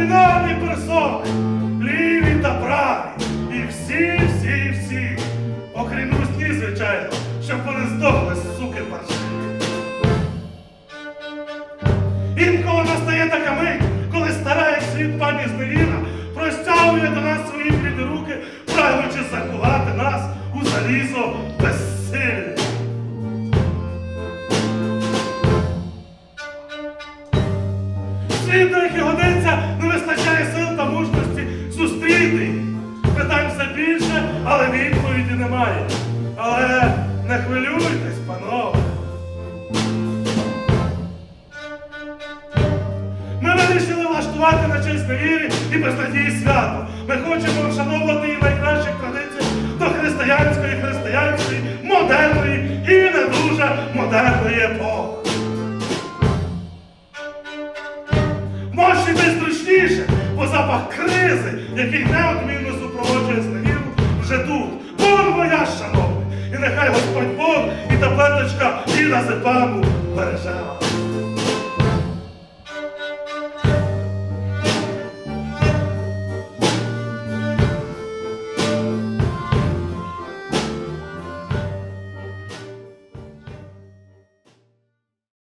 бінарні персони, ліві та праві. І всі, всі, всі. Окрім русні, звичайно, щоб вони здохли, суки паршиві. Інколи настає така мить, коли стара як світ пані Зневіра простягує до нас свої бліді руки, прагнучи закувати нас у залізо безсилля. Світу, як і годиться, не вистачає сил та мужності зустріти. Питань все більше, але відповіді немає. Але не хвилюйтесь, панове. Ми вирішили влаштувати на честь невірі і безнадії свято. Ми хочемо вшановувати і найкращих традицій до християнської, християнської, модерної і не дуже модерної епохи. Запах кризи, який неодмінно супроводжує зневіру, вже тут. Бог моя, шановний, і нехай Господь Бог і таблеточка і на береже вас.